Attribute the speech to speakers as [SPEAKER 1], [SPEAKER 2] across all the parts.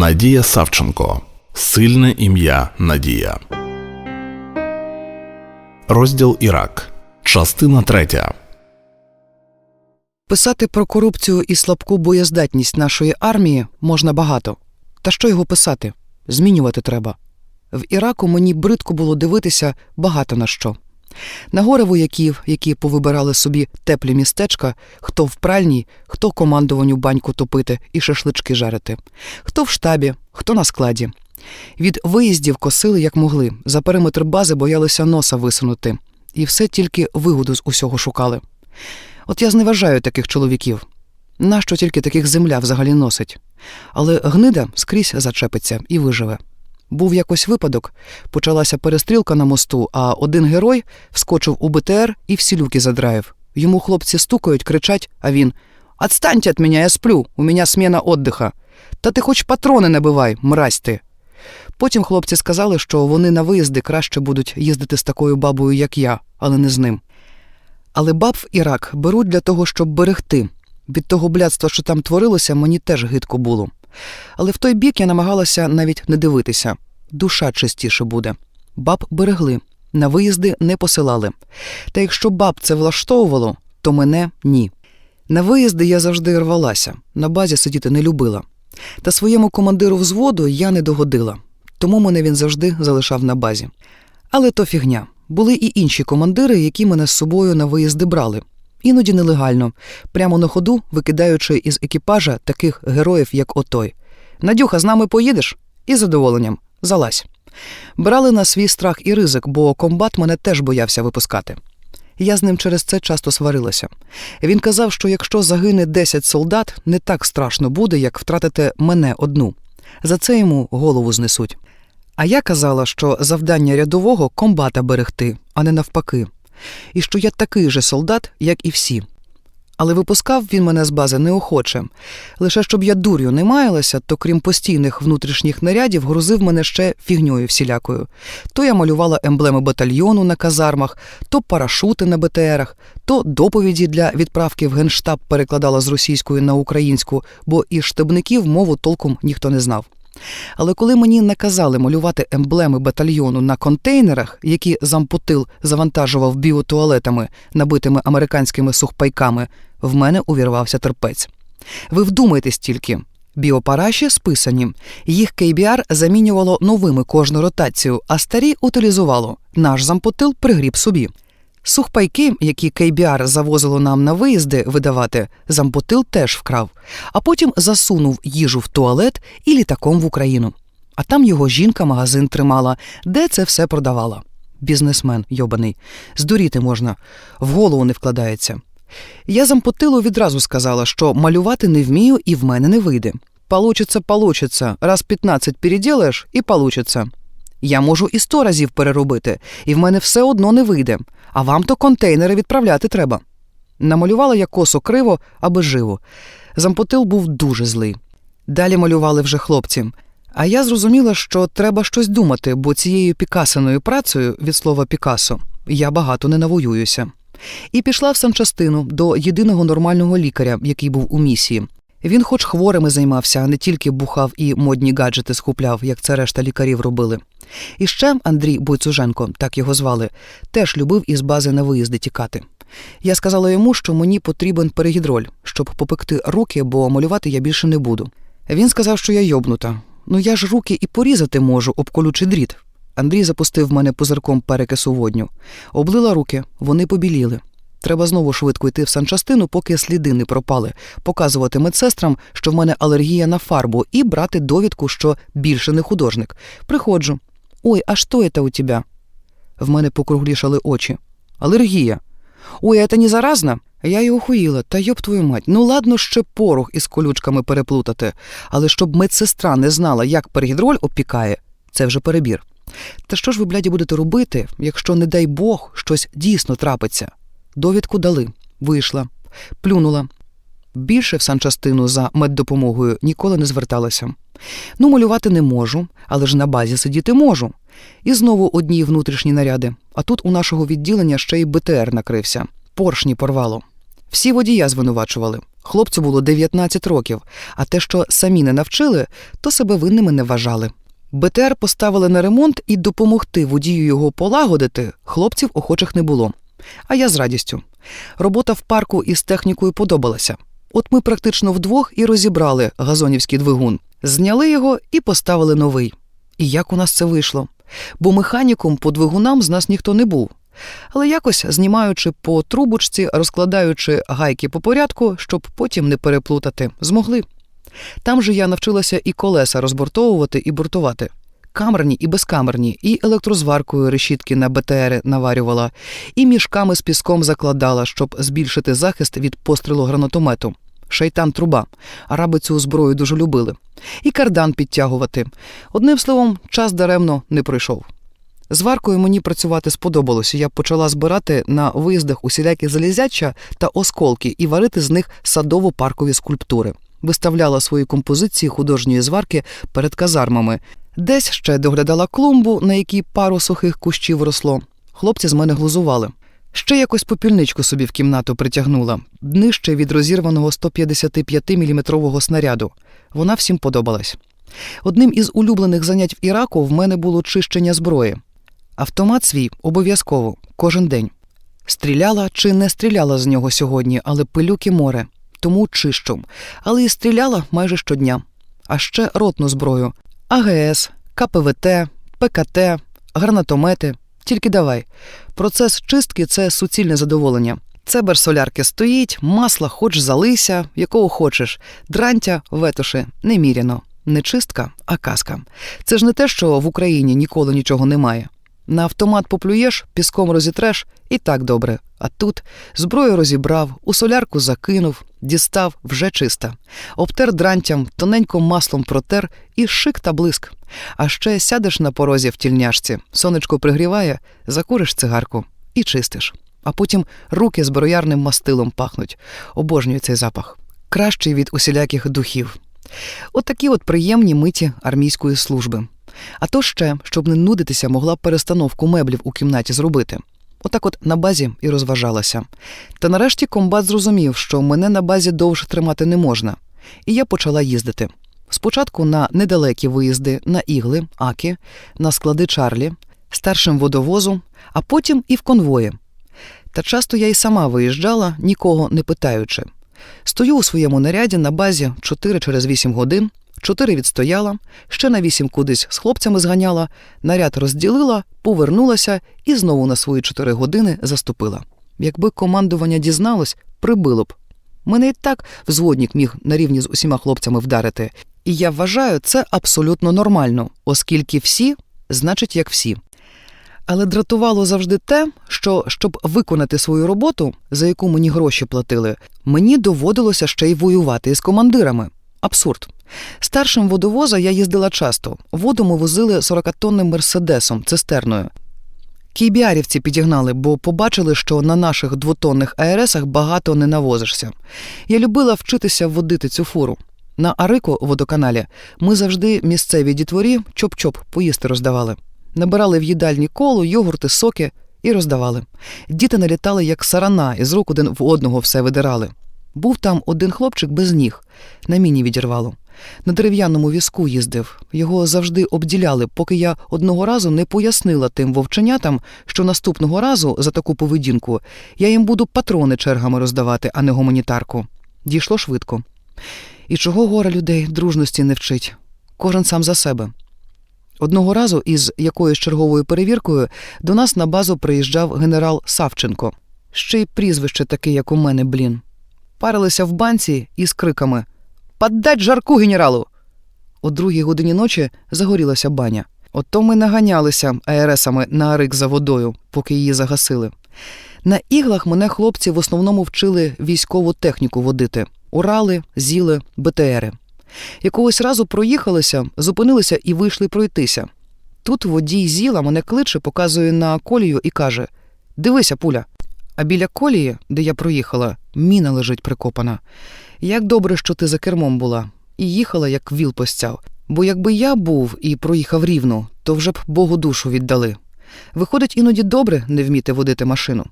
[SPEAKER 1] Надія Савченко. Сильне ім'я Надія. Розділ Ірак. Частина третя.
[SPEAKER 2] Писати про корупцію і слабку боєздатність нашої армії можна багато. Та що його писати? Змінювати треба. В Іраку мені бридко було дивитися багато на що. На гори вояків, які повибирали собі теплі містечка, хто в пральній, хто командуванню баньку топити і шашлички жарити, хто в штабі, хто на складі. Від виїздів косили як могли, за периметр бази боялися носа висунути, і все тільки вигоду з усього шукали. От я зневажаю таких чоловіків. Нащо тільки таких земля взагалі носить? Але гнида скрізь зачепиться і виживе. Був якось випадок, почалася перестрілка на мосту, а один герой вскочив у БТР і всі люки задраїв. Йому хлопці стукають, кричать, а він «Отстаньте від мене, я сплю, у мене сміна отдиха. Та ти хоч патрони набивай, мразь ти. Потім хлопці сказали, що вони на виїзди краще будуть їздити з такою бабою, як я, але не з ним. Але баб в Ірак беруть для того, щоб берегти. Від того блядства, що там творилося, мені теж гидко було. Але в той бік я намагалася навіть не дивитися. Душа чистіше буде. Баб берегли, на виїзди не посилали. Та якщо баб це влаштовувало, то мене ні. На виїзди я завжди рвалася, на базі сидіти не любила. Та своєму командиру взводу я не догодила, тому мене він завжди залишав на базі. Але то фігня. Були і інші командири, які мене з собою на виїзди брали. Іноді нелегально, прямо на ходу викидаючи із екіпажа таких героїв, як отой. Надюха, з нами поїдеш? Із задоволенням, залазь. Брали на свій страх і ризик, бо комбат мене теж боявся випускати. Я з ним через це часто сварилася. Він казав, що якщо загине 10 солдат, не так страшно буде, як втратити мене одну. За це йому голову знесуть. А я казала, що завдання рядового комбата берегти, а не навпаки, і що я такий же солдат, як і всі. Але випускав він мене з бази неохоче. Лише щоб я дур'ю не маялася, то крім постійних внутрішніх нарядів, грузив мене ще фігньою всілякою. То я малювала емблеми батальйону на казармах, то парашути на БТРах, то доповіді для відправки в генштаб перекладала з російської на українську, бо і штабників мову толком ніхто не знав. Але коли мені наказали малювати емблеми батальйону на контейнерах, які зампутил завантажував біотуалетами, набитими американськими сухпайками, в мене увірвався терпець. Ви вдумайтесь тільки. Біопараші списані. Їх KBR замінювало новими кожну ротацію, а старі утилізувало. Наш зампотил пригріб собі. Сухпайки, які KBR завозило нам на виїзди видавати, зампотил теж вкрав, а потім засунув їжу в туалет і літаком в Україну. А там його жінка магазин тримала, де це все продавала. Бізнесмен йобаний. Здуріти можна, в голову не вкладається. Я зампотилу відразу сказала, що малювати не вмію і в мене не вийде. Получиться, получиться. Раз 15 переділаєш і получиться. Я можу і сто разів переробити, і в мене все одно не вийде, а вам то контейнери відправляти треба. Намалювала я косо криво, аби живо. Зампотил був дуже злий. Далі малювали вже хлопці. А я зрозуміла, що треба щось думати, бо цією пікасаною працею від слова Пікасо я багато не навоююся. І пішла в санчастину до єдиного нормального лікаря, який був у місії. Він, хоч хворими займався, а не тільки бухав і модні гаджети скупляв, як це решта лікарів робили. І ще Андрій Бойцуженко, так його звали, теж любив із бази на виїзди тікати. Я сказала йому, що мені потрібен перегідроль, щоб попекти руки, бо малювати я більше не буду. Він сказав, що я йобнута. Ну я ж руки і порізати можу об колючий дріт. Андрій запустив мене пузирком перекису водню. Облила руки, вони побіліли. Треба знову швидко йти в санчастину, поки сліди не пропали, показувати медсестрам, що в мене алергія на фарбу, і брати довідку, що більше не художник. Приходжу. Ой, а що це у тебе? В мене покруглішали очі. Алергія. Ой, а це не заразна? Я й охуїла, та йоб твою мать. Ну ладно, ще порох із колючками переплутати, але щоб медсестра не знала, як перегідроль опікає, це вже перебір. Та що ж ви, бляді, будете робити, якщо, не дай Бог, щось дійсно трапиться? Довідку дали, вийшла, плюнула. Більше в санчастину за меддопомогою ніколи не зверталася. Ну, малювати не можу, але ж на базі сидіти можу. І знову одні внутрішні наряди. А тут у нашого відділення ще й БТР накрився. Поршні порвало. Всі водія звинувачували. Хлопцю було 19 років, а те, що самі не навчили, то себе винними не вважали. БТР поставили на ремонт і допомогти водію його полагодити хлопців охочих не було. А я з радістю. Робота в парку із технікою подобалася. От ми практично вдвох і розібрали газонівський двигун, зняли його і поставили новий. І як у нас це вийшло? Бо механіком по двигунам з нас ніхто не був. Але якось знімаючи по трубочці, розкладаючи гайки по порядку, щоб потім не переплутати, змогли. Там же я навчилася і колеса розбортовувати і бортувати. Камерні і безкамерні, і електрозваркою решітки на БТРи наварювала, і мішками з піском закладала, щоб збільшити захист від пострілу гранатомету. Шайтан труба. Араби цю зброю дуже любили. І кардан підтягувати. Одним словом, час даремно не пройшов. З варкою мені працювати сподобалося. Я почала збирати на виїздах усілякі залізяча та осколки і варити з них садово-паркові скульптури. Виставляла свої композиції художньої зварки перед казармами. Десь ще доглядала клумбу, на якій пару сухих кущів росло. Хлопці з мене глузували. Ще якось попільничку собі в кімнату притягнула, нижче від розірваного 155-мм снаряду. Вона всім подобалась. Одним із улюблених занять в Іраку в мене було чищення зброї. Автомат свій обов'язково, кожен день. Стріляла чи не стріляла з нього сьогодні, але пилюки море, тому чищу. Але і стріляла майже щодня. А ще ротну зброю: АГС, КПВТ, ПКТ, гранатомети. Тільки давай. Процес чистки це суцільне задоволення. Цебер солярки стоїть, масла хоч залися, якого хочеш, дрантя, ветоши, неміряно. Не чистка, а казка. Це ж не те, що в Україні ніколи нічого немає. На автомат поплюєш, піском розітреш і так добре. А тут зброю розібрав, у солярку закинув, дістав вже чиста. Обтер дрантям, тоненько маслом протер і шик та блиск. А ще сядеш на порозі в тільняшці, сонечко пригріває, закуриш цигарку і чистиш. А потім руки зброярним мастилом пахнуть. Обожнюю цей запах. Кращий від усіляких духів. От от приємні миті армійської служби. А то ще, щоб не нудитися, могла перестановку меблів у кімнаті зробити. Отак от на базі і розважалася. Та нарешті комбат зрозумів, що мене на базі довше тримати не можна. І я почала їздити. Спочатку на недалекі виїзди на ігли, аки, на склади Чарлі, старшим водовозу, а потім і в конвої. Та часто я й сама виїжджала, нікого не питаючи. Стою у своєму наряді на базі 4 через 8 годин, 4 відстояла, ще на 8 кудись з хлопцями зганяла, наряд розділила, повернулася і знову на свої 4 години заступила. Якби командування дізналось, прибило б. Мене і так взводник міг на рівні з усіма хлопцями вдарити. І я вважаю це абсолютно нормально, оскільки всі значить як всі. Але дратувало завжди те, що щоб виконати свою роботу, за яку мені гроші платили, мені доводилося ще й воювати із командирами. Абсурд. Старшим водовоза я їздила часто. Воду ми возили 40-тонним мерседесом, цистерною. Кійбіарівці підігнали, бо побачили, що на наших двотонних АРСах багато не навозишся. Я любила вчитися водити цю фуру. На Арико водоканалі ми завжди місцеві дітворі чоп-чоп поїсти роздавали. Набирали в їдальні коло, йогурти, соки і роздавали. Діти налітали, як сарана, і з рук один в одного все видирали. Був там один хлопчик без ніг, на міні відірвало. На дерев'яному візку їздив. Його завжди обділяли, поки я одного разу не пояснила тим вовченятам, що наступного разу за таку поведінку я їм буду патрони чергами роздавати, а не гуманітарку. Дійшло швидко. І чого гора людей дружності не вчить? Кожен сам за себе. Одного разу із якоюсь черговою перевіркою до нас на базу приїжджав генерал Савченко. Ще й прізвище таке, як у мене, блін. Парилися в банці із криками Поддать жарку генералу! О другій годині ночі загорілася баня. Ото ми наганялися аересами на арик за водою, поки її загасили. На іглах мене хлопці в основному вчили військову техніку водити: Урали, зіли, БТРи. Якогось разу проїхалися, зупинилися і вийшли пройтися. Тут водій зіла мене кличе, показує на колію і каже: Дивися, пуля. А біля колії, де я проїхала, міна лежить прикопана. Як добре, що ти за кермом була, і їхала, як віл постяв. Бо якби я був і проїхав рівно, то вже б Богу душу віддали. Виходить, іноді добре не вміти водити машину.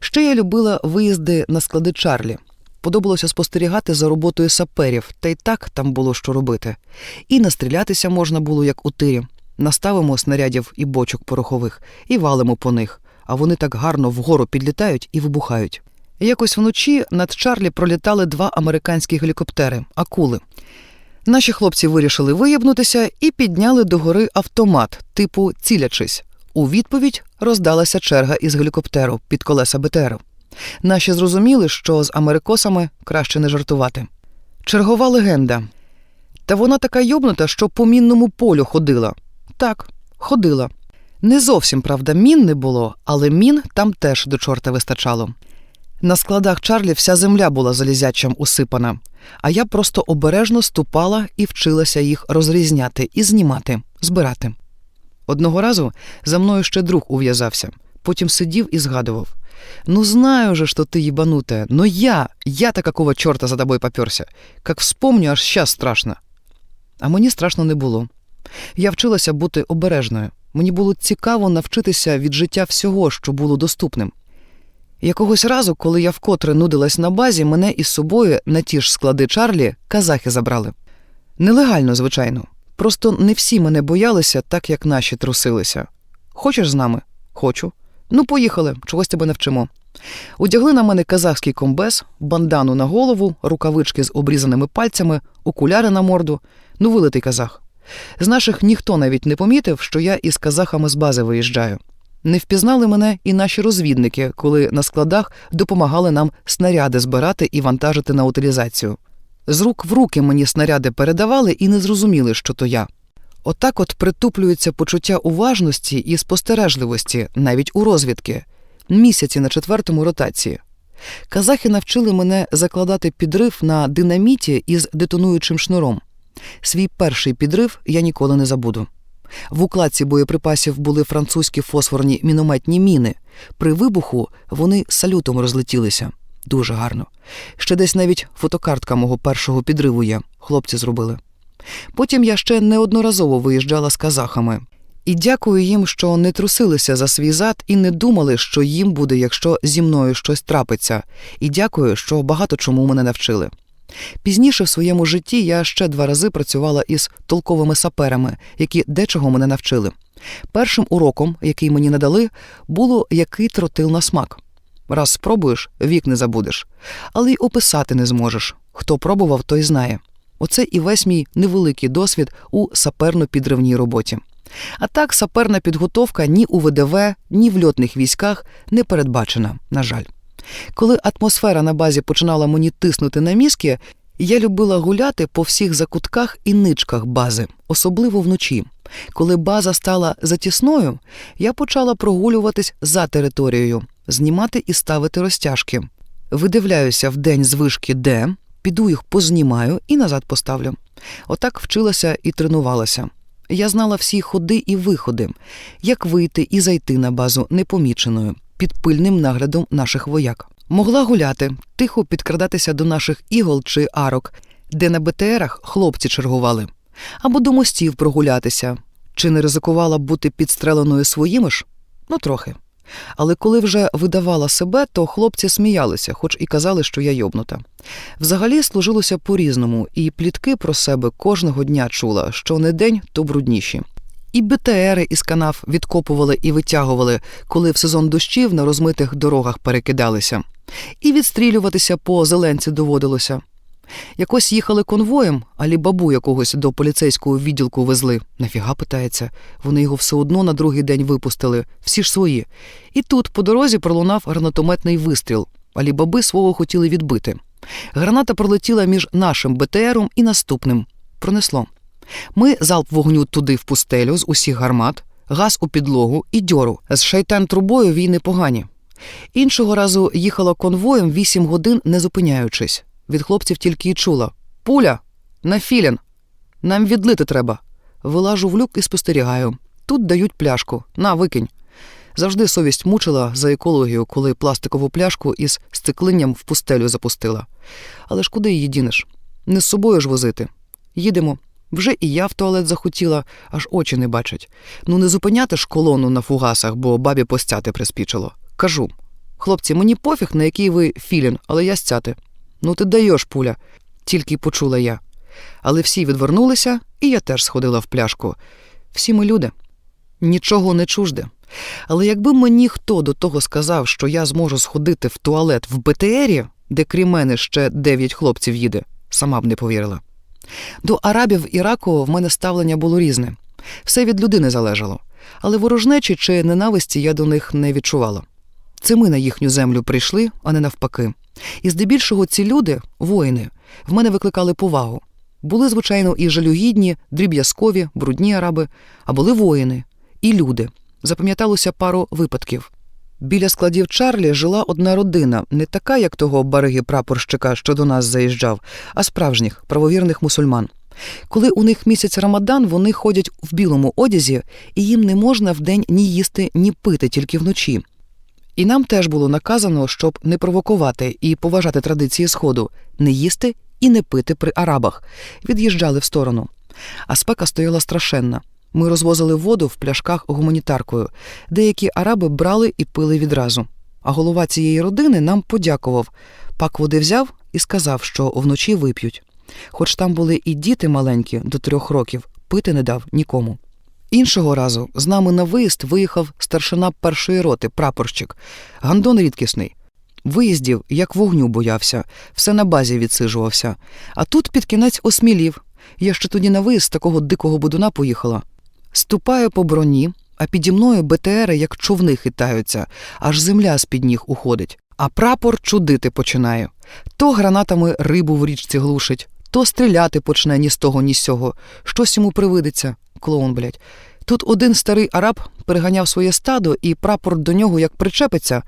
[SPEAKER 2] Ще я любила виїзди на склади Чарлі. подобалося спостерігати за роботою саперів, та й так там було що робити. І настрілятися можна було, як у тирі. Наставимо снарядів і бочок порохових і валимо по них, а вони так гарно вгору підлітають і вибухають. Якось вночі над Чарлі пролітали два американські гелікоптери акули. Наші хлопці вирішили виєбнутися і підняли догори автомат, типу цілячись. У відповідь роздалася черга із гелікоптеру під колеса БТРу. Наші зрозуміли, що з америкосами краще не жартувати. Чергова легенда. Та вона така йобнута, що по мінному полю ходила. Так, ходила. Не зовсім, правда, мін не було, але мін там теж до чорта вистачало. На складах Чарлі вся земля була залізячим усипана, а я просто обережно ступала і вчилася їх розрізняти і знімати, збирати. Одного разу за мною ще друг ув'язався, потім сидів і згадував: Ну, знаю же, что ты ебанутая, но я, я-то какого чорта за тобой попёрся? Как вспомню, аж щас страшно. А мені страшно не було. Я вчилася бути обережною. Мені було цікаво навчитися від життя всього, що було доступним. Якогось разу, коли я вкотре нудилась на базі, мене із собою на ті ж склади Чарлі казахи забрали. Нелегально, звичайно. Просто не всі мене боялися, так як наші трусилися. Хочеш з нами? Хочу. Ну, поїхали, чогось тебе навчимо. Одягли на мене казахський комбез, бандану на голову, рукавички з обрізаними пальцями, окуляри на морду. Ну, вилитий казах. З наших ніхто навіть не помітив, що я із казахами з бази виїжджаю. Не впізнали мене і наші розвідники, коли на складах допомагали нам снаряди збирати і вантажити на утилізацію. З рук в руки мені снаряди передавали і не зрозуміли, що то я. Отак от притуплюється почуття уважності і спостережливості навіть у розвідки, місяці на четвертому ротації. Казахи навчили мене закладати підрив на динаміті із детонуючим шнуром. Свій перший підрив я ніколи не забуду. В укладці боєприпасів були французькі фосфорні мінометні міни. При вибуху вони салютом розлетілися. Дуже гарно. Ще десь навіть фотокартка мого першого підриву є. Хлопці зробили. Потім я ще неодноразово виїжджала з казахами. І дякую їм, що не трусилися за свій зад і не думали, що їм буде, якщо зі мною щось трапиться. І дякую, що багато чому мене навчили. Пізніше в своєму житті я ще два рази працювала із толковими саперами, які дечого мене навчили. Першим уроком, який мені надали, було який тротил на смак. Раз спробуєш, вік не забудеш, але й описати не зможеш. Хто пробував, той знає. Оце і весь мій невеликий досвід у саперно-підривній роботі. А так, саперна підготовка ні у ВДВ, ні в льотних військах не передбачена, на жаль. Коли атмосфера на базі починала мені тиснути на мізки, я любила гуляти по всіх закутках і ничках бази, особливо вночі. Коли база стала затісною, я почала прогулюватись за територією, знімати і ставити розтяжки. Видивляюся в день з де, піду їх познімаю і назад поставлю. Отак вчилася і тренувалася. Я знала всі ходи і виходи, як вийти і зайти на базу непоміченою, під пильним наглядом наших вояк. Могла гуляти, тихо підкрадатися до наших ігол чи арок, де на БТРах хлопці чергували, або до мостів прогулятися. Чи не ризикувала бути підстреленою своїми ж? Ну, трохи. Але коли вже видавала себе, то хлопці сміялися, хоч і казали, що я йобнута. Взагалі служилося по-різному, і плітки про себе кожного дня чула, що не день, то брудніші. І БТРи із канав відкопували і витягували, коли в сезон дощів на розмитих дорогах перекидалися. І відстрілюватися по зеленці доводилося. Якось їхали конвоєм, алі бабу якогось до поліцейського відділку везли. Нафіга питається, вони його все одно на другий день випустили, всі ж свої. І тут по дорозі пролунав гранатометний вистріл, алі баби свого хотіли відбити. Граната пролетіла між нашим БТРом і наступним. Пронесло. Ми залп вогню туди в пустелю з усіх гармат, газ у підлогу і дьору. З шайтан трубою війни погані. Іншого разу їхала конвоєм вісім годин, не зупиняючись. Від хлопців тільки й чула: Пуля! На філін! Нам відлити треба. Вилажу в люк і спостерігаю. Тут дають пляшку. На, викинь. Завжди совість мучила за екологію, коли пластикову пляшку із стеклинням в пустелю запустила. Але ж куди її дінеш? Не з собою ж возити. Їдемо. Вже і я в туалет захотіла, аж очі не бачать. Ну не зупиняти ж колону на фугасах, бо бабі постяти приспічило. Кажу: хлопці, мені пофіг, на який ви філін, але я стяти. Ну ти даєш, пуля, тільки й почула я. Але всі відвернулися, і я теж сходила в пляшку. Всі ми люди, нічого не чужде. Але якби мені хто до того сказав, що я зможу сходити в туалет в БТРі, де крім мене ще дев'ять хлопців їде, сама б не повірила. До арабів Іраку в мене ставлення було різне. Все від людини залежало. Але ворожнечі чи ненависті я до них не відчувала. Це ми на їхню землю прийшли, а не навпаки. І здебільшого ці люди, воїни, в мене викликали повагу. Були, звичайно, і жалюгідні, дріб'язкові, брудні араби, а були воїни і люди. Запам'яталося пару випадків. Біля складів Чарлі жила одна родина, не така, як того бариги прапорщика, що до нас заїжджав, а справжніх правовірних мусульман. Коли у них місяць Рамадан, вони ходять в білому одязі, і їм не можна вдень ні їсти, ні пити, тільки вночі. І нам теж було наказано, щоб не провокувати і поважати традиції Сходу, не їсти і не пити при арабах. Від'їжджали в сторону. А спека стояла страшенна. Ми розвозили воду в пляшках гуманітаркою. Деякі араби брали і пили відразу. А голова цієї родини нам подякував. Пак води взяв і сказав, що вночі вип'ють. Хоч там були і діти маленькі до трьох років, пити не дав нікому. Іншого разу з нами на виїзд виїхав старшина першої роти, прапорщик, гандон рідкісний. Виїздів, як вогню боявся, все на базі відсижувався. А тут під кінець осмілів. Я ще тоді на виїзд такого дикого будуна поїхала. Ступаю по броні, а піді мною БТРи, як човни хитаються, аж земля з-під ніг уходить. А прапор чудити починає. То гранатами рибу в річці глушить, то стріляти почне ні з того, ні з сього. Щось йому привидеться, клоун, блядь. Тут один старий араб переганяв своє стадо, і прапор до нього як причепиться.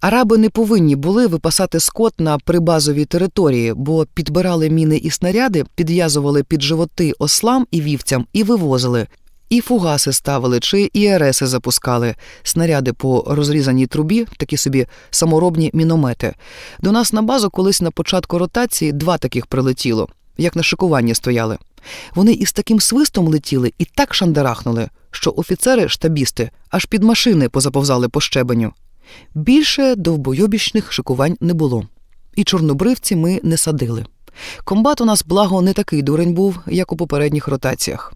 [SPEAKER 2] Араби не повинні були випасати скот на прибазовій території, бо підбирали міни і снаряди, підв'язували під животи ослам і вівцям і вивозили. І фугаси ставили, чи ІРСи запускали, снаряди по розрізаній трубі, такі собі саморобні міномети. До нас на базу колись на початку ротації два таких прилетіло, як на шикуванні стояли. Вони із таким свистом летіли і так шандарахнули, що офіцери-штабісти аж під машини позаповзали по щебеню. Більше довбойобічних шикувань не було. І чорнобривці ми не садили. Комбат у нас, благо, не такий дурень був, як у попередніх ротаціях.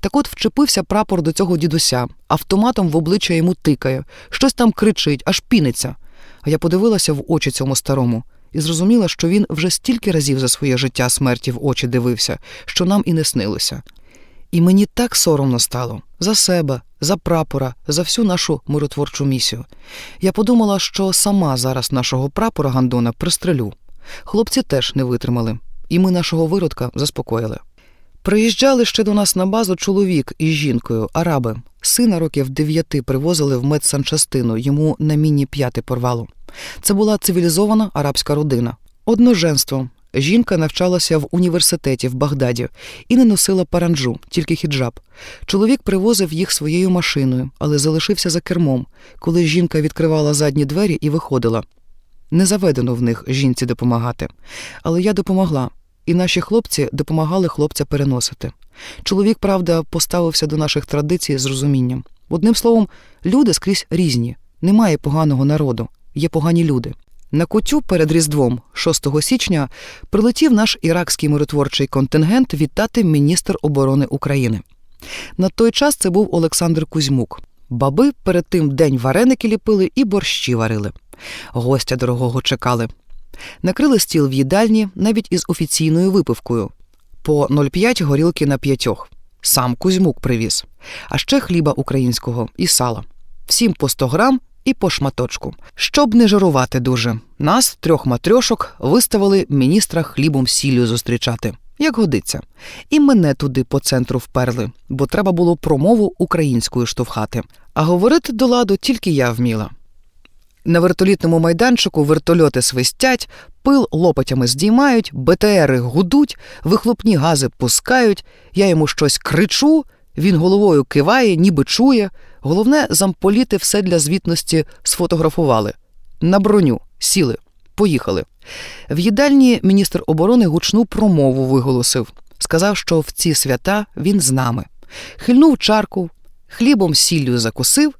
[SPEAKER 2] Так от вчепився прапор до цього дідуся, автоматом в обличчя йому тикає, щось там кричить, аж піниться. А я подивилася в очі цьому старому і зрозуміла, що він вже стільки разів за своє життя смерті в очі дивився, що нам і не снилося. І мені так соромно стало за себе, за прапора, за всю нашу миротворчу місію. Я подумала, що сама зараз нашого прапора Гандона пристрелю. Хлопці теж не витримали, і ми нашого виродка заспокоїли. Приїжджали ще до нас на базу чоловік із жінкою, араби. Сина років дев'яти привозили в медсанчастину, йому на міні п'яти порвало. Це була цивілізована арабська родина. Одноженство. Жінка навчалася в університеті в Багдаді і не носила паранджу, тільки хіджаб. Чоловік привозив їх своєю машиною, але залишився за кермом, коли жінка відкривала задні двері і виходила. Не заведено в них жінці допомагати. Але я допомогла, і наші хлопці допомагали хлопця переносити. Чоловік, правда, поставився до наших традицій з розумінням. Одним словом, люди скрізь різні. Немає поганого народу, є погані люди. На кутю перед Різдвом, 6 січня, прилетів наш іракський миротворчий контингент вітати міністр оборони України. На той час це був Олександр Кузьмук. Баби перед тим день вареники ліпили і борщі варили. Гостя дорогого чекали. Накрили стіл в їдальні навіть із офіційною випивкою по 0,5 горілки на п'ятьох. Сам Кузьмук привіз, а ще хліба українського і сала. Всім по 100 грам і по шматочку. Щоб не жарувати дуже, нас, трьох матрьошок, виставили міністра хлібом сіллю зустрічати, як годиться. І мене туди по центру вперли, бо треба було промову українською штовхати. А говорити до ладу тільки я вміла. На вертолітному майданчику вертольоти свистять, пил лопатями здіймають, БТРи гудуть, вихлопні гази пускають, я йому щось кричу, він головою киває, ніби чує. Головне, замполіти все для звітності сфотографували. На броню сіли, поїхали. В їдальні міністр оборони гучну промову виголосив. Сказав, що в ці свята він з нами. Хильнув чарку, хлібом сіллю закусив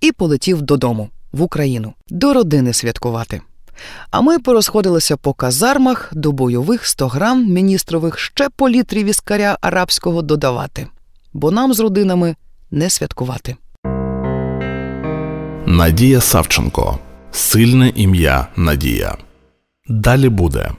[SPEAKER 2] і полетів додому в Україну до родини святкувати. А ми порозходилися по казармах до бойових 100 грам міністрових ще по літрі віскаря арабського додавати, бо нам з родинами не святкувати.
[SPEAKER 1] Надія Савченко. Сильне ім'я Надія. Далі буде.